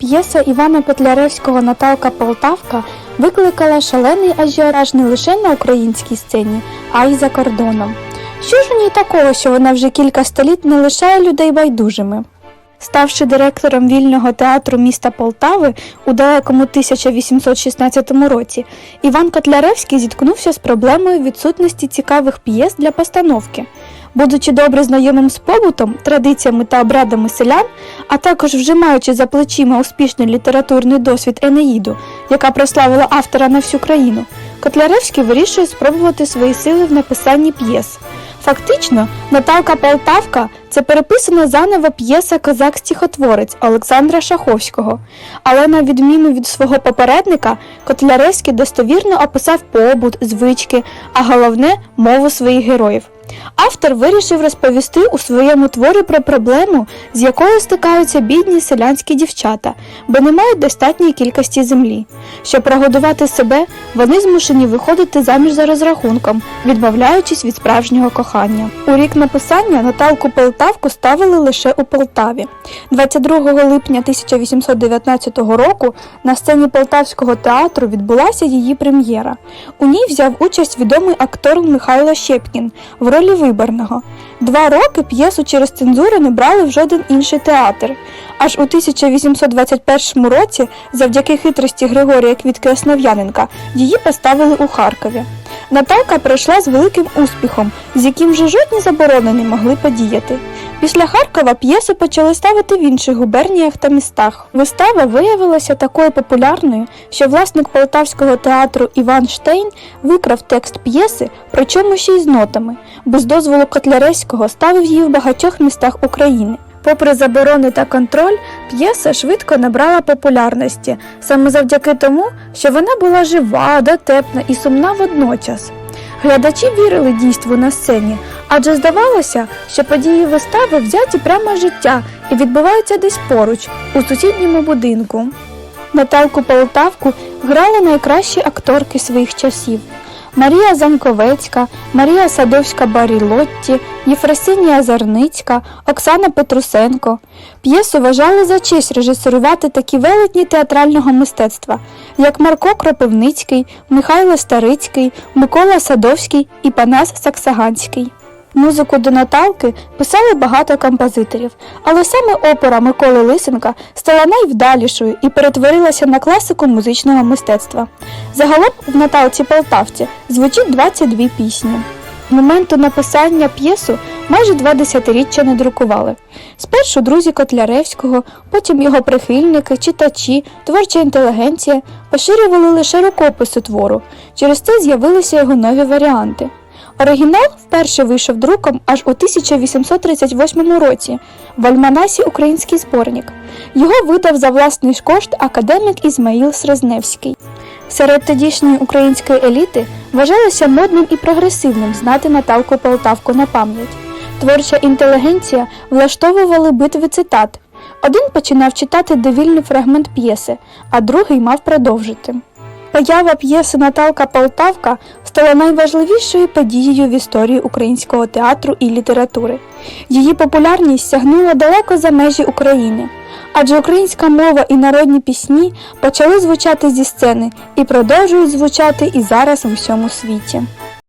П'єса Івана Котляревського Наталка Полтавка викликала шалений ажіотаж не лише на українській сцені, а й за кордоном. Що ж у ній такого, що вона вже кілька століть не лишає людей байдужими? Ставши директором вільного театру міста Полтави у далекому 1816 році, Іван Котляревський зіткнувся з проблемою відсутності цікавих п'єс для постановки. Будучи добре знайомим з побутом, традиціями та обрядами селян, а також вже маючи за плечима успішний літературний досвід Енеїду, яка прославила автора на всю країну, Котляревський вирішує спробувати свої сили в написанні п'єс. Фактично, Наталка Полтавка це переписана заново п'єса Козак-стихотворець Олександра Шаховського. Але на відміну від свого попередника, Котляревський достовірно описав побут, звички, а головне мову своїх героїв. Автор вирішив розповісти у своєму творі про проблему, з якою стикаються бідні селянські дівчата, бо не мають достатньої кількості землі. Щоб прогодувати себе, вони змушені виходити заміж за розрахунком, відмовляючись від справжнього кохання. У рік написання Наталку Полтавку ставили лише у Полтаві. 22 липня 1819 року на сцені Полтавського театру відбулася її прем'єра. У ній взяв участь відомий актор Михайло Щепкін в ролі виборного. Два роки п'єсу через цензуру не брали в жоден інший театр. Аж у 1821 році, завдяки хитрості Григорія Квітки Основ'яненка, її поставили у Харкові. Наталка пройшла з великим успіхом, з яким вже жодні заборони не могли подіяти. Після Харкова п'єсу почали ставити в інших губерніях та містах. Вистава виявилася такою популярною, що власник полтавського театру Іван Штейн викрав текст п'єси, причому ще й з нотами, без дозволу Котляревського ставив її в багатьох містах України. Попри заборони та контроль, п'єса швидко набрала популярності саме завдяки тому, що вона була жива, дотепна і сумна водночас. Глядачі вірили дійству на сцені, адже здавалося, що події вистави взяті прямо з життя і відбуваються десь поруч, у сусідньому будинку. Наталку Полтавку грали найкращі акторки своїх часів. Марія Заньковецька, Марія Садовська Барілотті, Єфросинія Зарницька, Оксана Петрусенко. П'єсу вважали за честь режисерувати такі велетні театрального мистецтва, як Марко Кропивницький, Михайло Старицький, Микола Садовський і Панас Саксаганський. Музику до Наталки писали багато композиторів, але саме опера Миколи Лисенка стала найвдалішою і перетворилася на класику музичного мистецтва. Загалом в Наталці Полтавці звучить 22 пісні. Моменту написання п'єсу майже два десятиріччя не друкували. Спершу друзі Котляревського, потім його прихильники, читачі, творча інтелігенція поширювали лише рукописи твору. Через це з'явилися його нові варіанти. Оригінал вперше вийшов друком аж у 1838 році в Альманасі Український зборник. Його видав за власний кошт академік Ізмаїл Срезневський. Серед тодішньої української еліти вважалося модним і прогресивним знати Наталку Полтавку на пам'ять. Творча інтелігенція влаштовували битви цитат. Один починав читати довільний фрагмент п'єси, а другий мав продовжити. Поява п'єси Наталка Полтавка стала найважливішою подією в історії українського театру і літератури. Її популярність сягнула далеко за межі України, адже українська мова і народні пісні почали звучати зі сцени і продовжують звучати і зараз у всьому світі.